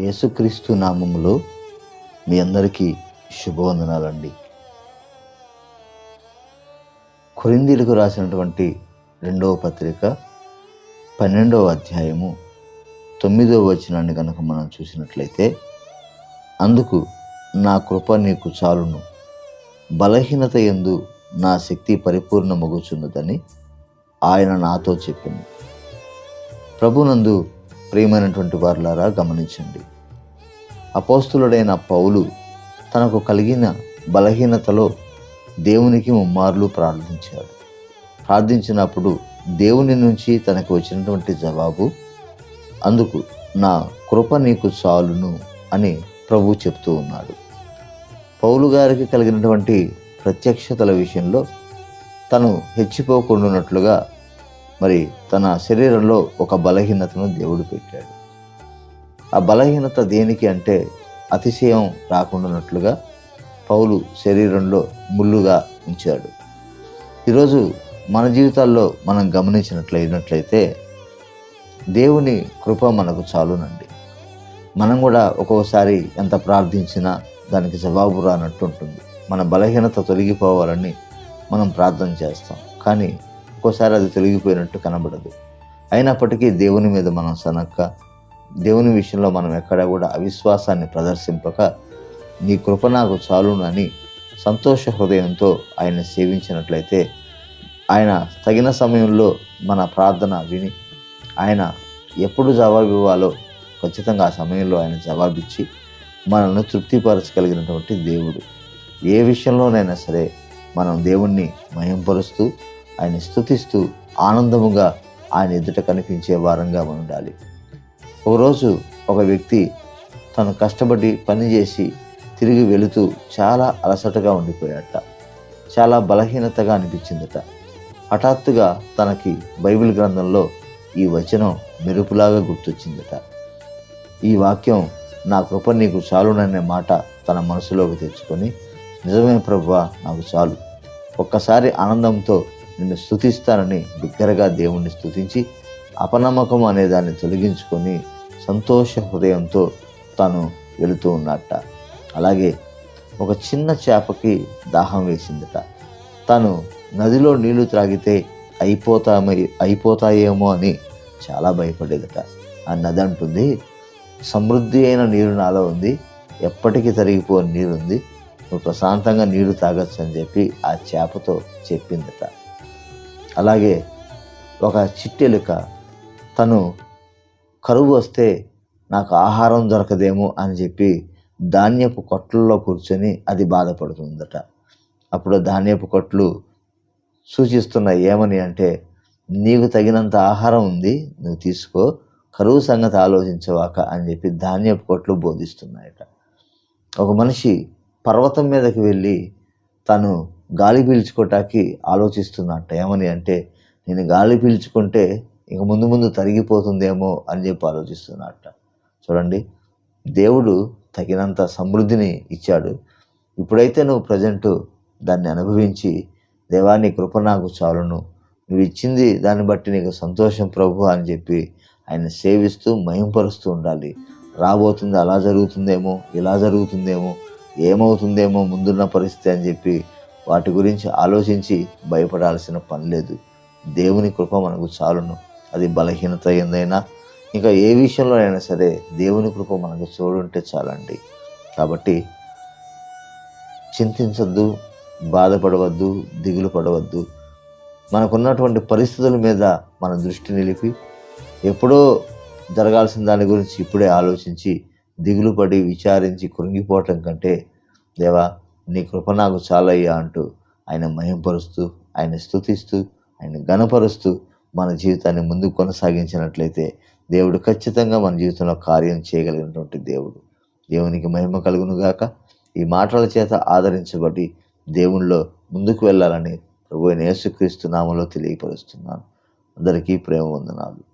యేసుక్రీస్తు నామములో మీ అందరికీ శుభవందనాలండి. కొరిందీలకు రాసినటువంటి రెండవ పత్రిక పన్నెండవ అధ్యాయము తొమ్మిదవ వచనాన్ని కనుక మనం చూసినట్లయితే అందుకు నా కృప నీకు చాలును. బలహీనత ఎందు నా శక్తి పరిపూర్ణ మొగుచున్నదని ఆయన నాతో చెప్పింది ప్రభునందు ప్రియమైనటువంటి వారులారా గమనించండి. అపోస్తులుడైన పౌలు తనకు కలిగిన బలహీనతలో దేవునికి ముమ్మార్లు ప్రార్థించాడు. ప్రార్థించినప్పుడు దేవుని నుంచి తనకు వచ్చినటువంటి జవాబు అందుకు నా కృప నీకు చాలును అని ప్రభు చెప్తూ ఉన్నాడు. పౌలు గారికి కలిగినటువంటి ప్రత్యక్షతల విషయంలో తను హెచ్చిపోకుండా మరి తన శరీరంలో ఒక బలహీనతను దేవుడు పెట్టాడు. ఆ బలహీనత దేనికి అంటే అతిశయం రాకుండానట్లుగా పౌలు శరీరంలో ముళ్ళుగా ఉంచాడు. ఈరోజు మన జీవితాల్లో మనం గమనించినట్లయినట్లయితే దేవుని కృప మనకు చాలునండి. మనం కూడా ఒక్కోసారి ఎంత ప్రార్థించినా దానికి జవాబు రానట్టు ఉంటుంది మన బలహీనత తొలగిపోవాలని మనం ప్రార్థన చేస్తాం. కానీ ఒక్కోసారి అది తొలగిపోయినట్టు కనబడదు. అయినప్పటికీ దేవుని మీద మనం సనక్క దేవుని విషయంలో మనం ఎక్కడ కూడా అవిశ్వాసాన్ని ప్రదర్శింపక నీ కృప నాకు చాలునని అని సంతోష హృదయంతో ఆయన సేవించినట్లయితే ఆయన తగిన సమయంలో మన ప్రార్థన విని ఆయన ఎప్పుడు జవాబు ఇవ్వాలో ఖచ్చితంగా ఆ సమయంలో ఆయన జవాబిచ్చి మనల్ని తృప్తిపరచగలిగినటువంటి దేవుడు. ఏ విషయంలోనైనా సరే మనం దేవుణ్ణి మయంపరుస్తూ ఆయన స్థుతిస్తూ ఆనందముగా ఆయన ఎదుట కనిపించే వారంగా ఉండాలి. ఒకరోజు ఒక వ్యక్తి తను కష్టపడి పని చేసి తిరిగి వెళుతూ చాలా అలసటగా ఉండిపోయాట చాలా బలహీనతగా అనిపించిందట. హఠాత్తుగా తనకి బైబిల్ గ్రంథంలో ఈ వచనం మెరుపులాగా గుర్తొచ్చిందట. ఈ వాక్యం నా కృప నీకు చాలుననే మాట తన మనసులోకి తెచ్చుకొని నిజమే ప్రభువా నాకు చాలు. ఒక్కసారి ఆనందంతో నిన్ను స్థుతిస్తానని బిగ్గరగా దేవుణ్ణి స్థుతించి అపనమ్మకం అనే దాన్ని తొలగించుకొని సంతోష హృదయంతో తాను వెళుతూ ఉన్నట్ట. అలాగే ఒక చిన్న చేపకి దాహం వేసిందట. తను నదిలో నీళ్ళు త్రాగితే అయిపోతామై అయిపోతాయేమో అని చాలా భయపడేదట. ఆ నది అంటుంది సమృద్ధి అయిన నీరు నాలో ఉంది ఎప్పటికీ తరిగిపోని నీరు ఉంది నువ్వు ప్రశాంతంగా నీరు తాగొచ్చు అని చెప్పి ఆ చేపతో చెప్పిందట. అలాగే ఒక చిట్టెలుక తను కరువు వస్తే నాకు ఆహారం దొరకదేమో అని చెప్పి ధాన్యపు కొట్లలో కూర్చొని అది బాధపడుతుందట. అప్పుడు ధాన్యపు కొట్లు సూచిస్తున్నాయి ఏమని అంటే నీకు తగినంత ఆహారం ఉంది నువ్వు తీసుకో కరువు సంగతి ఆలోచించవాక అని చెప్పి ధాన్యపు కొట్లు బోధిస్తున్నాయట. ఒక మనిషి పర్వతం మీదకి వెళ్ళి తను గాలి పీల్చుకోవటానికి ఆలోచిస్తున్నట్ట ఏమని అంటే నేను గాలి పీల్చుకుంటే ఇక ముందు ముందు తరిగిపోతుందేమో అని చెప్పి ఆలోచిస్తున్నట్ట చూడండి దేవుడు తగినంత సమృద్ధిని ఇచ్చాడు. ఇప్పుడైతే నువ్వు ప్రజెంట్ దాన్ని అనుభవించి దేవాన్ని కృప నాకు చాలును. నువ్వు ఇచ్చింది దాన్ని బట్టి నీకు సంతోషం ప్రభు అని చెప్పి ఆయన సేవిస్తూ మయంపరుస్తూ ఉండాలి. రాబోతుంది అలా జరుగుతుందేమో ఇలా జరుగుతుందేమో ఏమవుతుందేమో ముందున్న పరిస్థితి అని చెప్పి వాటి గురించి ఆలోచించి భయపడాల్సిన పని లేదు. దేవుని కృప మనకు చాలును. అది బలహీనత ఏందైనా ఇంకా ఏ విషయంలో అయినా సరే దేవుని కృప మనకు చూడుంటే చాలండి. కాబట్టి చింతించద్దు బాధపడవద్దు దిగులు పడవద్దు. మనకున్నటువంటి పరిస్థితుల మీద మన దృష్టి నిలిపి ఎప్పుడో జరగాల్సిన దాని గురించి ఇప్పుడే ఆలోచించి దిగులు పడి విచారించి కృంగిపోవటం కంటే దేవా నీ కృప నాకు చాలయ్యా అంటూ ఆయన మహింపరుస్తూ ఆయన స్థుతిస్తూ ఆయన గణపరుస్తూ మన జీవితాన్ని ముందుకు కొనసాగించినట్లయితే దేవుడు ఖచ్చితంగా మన జీవితంలో కార్యం చేయగలిగినటువంటి దేవుడు. దేవునికి మహిమ కలుగును గాక. ఈ మాటల చేత ఆదరించబడి దేవునిలో ముందుకు వెళ్ళాలని ప్రభు అయిన యేసుక్రీస్తు నామంలో తెలియపరుస్తున్నాను. అందరికీ ప్రేమ వందనాలు.